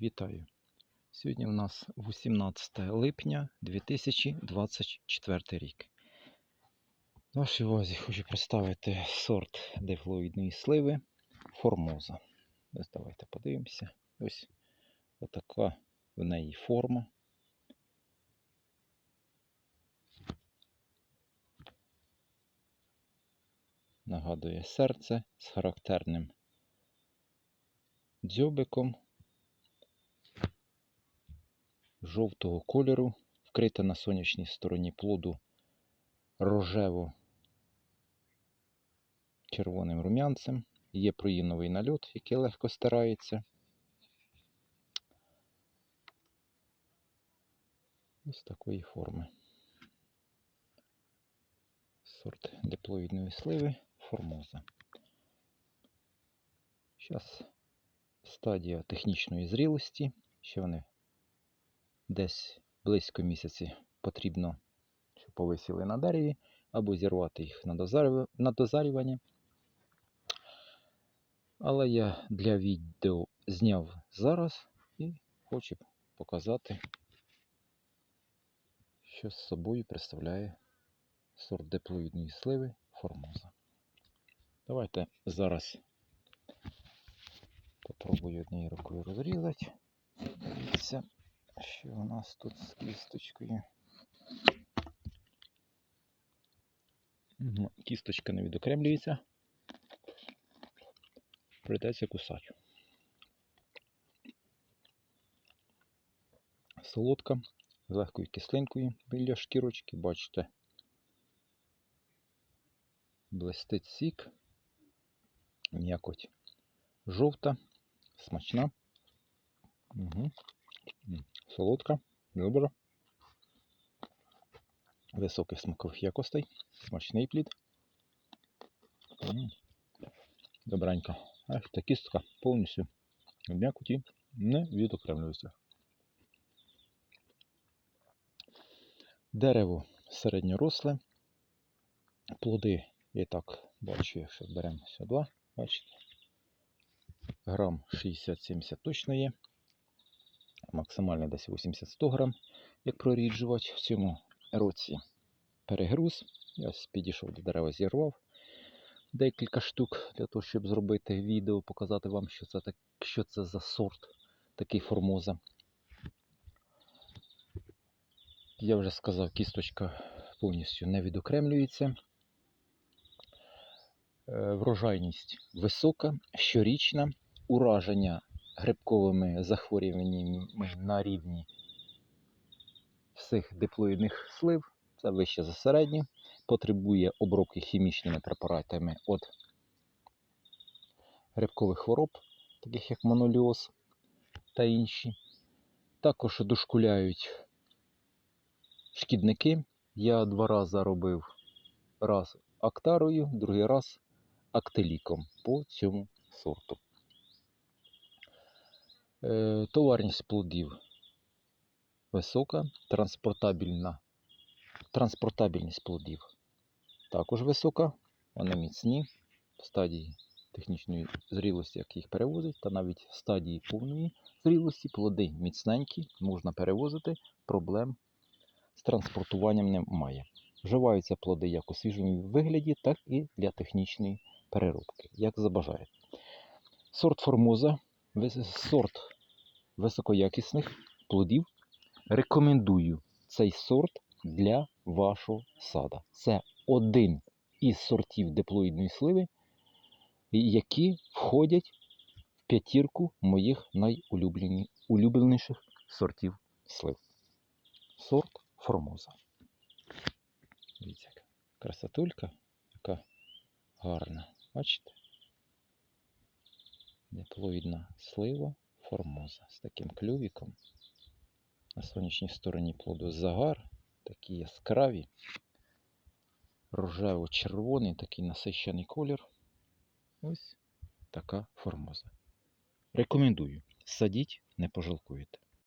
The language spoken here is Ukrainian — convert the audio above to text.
Вітаю! Сьогодні у нас 18 липня 2024 рік. В вашій увазі хочу представити сорт дифлоїдної сливи Формоза. Ось давайте подивимося. Ось отака в неї форма. Нагадує серце з характерним дзьобиком жовтого кольору, вкрита на сонячній стороні плоду рожево червоним рум'янцем. Є проїновий нальот, який легко стирається. Ось такої форми. Сорт диплоїдної сливи формоза. Зараз стадія технічної зрілості. Ще вони десь близько місяці потрібно, щоб повисіли на дереві, або зірвати їх на, дозарювання. Але я для відео зняв зараз і хочу показати, що з собою представляє сорт диплоїдної сливи Формоза. Давайте зараз попробую однією рукою розрізати. Дивіться, що у нас тут з кісточкою. Ну, Кісточка не відокремлюється. Прийдеться кусати. Солодка, з легкою кислинкою біля шкірочки, бачите. Блистить сік, м'якоть жовта, смачна. Угу. Солодка, добра. Високих смакових якостей, смачний плід. Добренько. Ах, та кістка повністю в м'якоті не відокремлюється. Дерево середньоросле. Плоди, я так бачу, якщо беремо сюди, бачите, грам 60-70 точно є. Максимально десь 80-100 грам, як проріджувати. В цьому році перегруз. Я ось підійшов до дерева, зірвав декілька штук для того, щоб зробити відео, показати вам, що це, так, що це за сорт такий формоза. Я вже сказав, кісточка повністю не відокремлюється. Е, Врожайність висока, щорічна, ураження грибковими захворюваннями на рівні всіх диплоїдних слив. Це вище за середнє. Потребує обробки хімічними препаратами від грибкових хвороб, таких як моноліоз та інші. Також дошкуляють шкідники. Я два рази робив раз актарою, другий раз актеліком по цьому сорту. Е, Товарність плодів висока, транспортабельна. Транспортабельність плодів також висока, вони міцні в стадії технічної зрілості, як їх перевозить, та навіть в стадії повної зрілості плоди міцненькі, можна перевозити, проблем з транспортуванням немає. Вживаються плоди як у свіжому вигляді, так і для технічної переробки, як забажаєте. Сорт формоза, сорт високоякісних плодів. Рекомендую цей сорт для вашого сада. Це один із сортів диплоїдної сливи, які входять в п'ятірку моїх найулюбленіших сортів слив. Сорт Формоза. Дивіться, яка красотулька, яка гарна. Бачите? Диплоїдна слива Формоза з таким клювіком. На сонячній стороні плоду загар, такі яскраві, рожево-червоний, такий насищений колір. Ось така формоза. Рекомендую. Садіть, не пожалкуєте.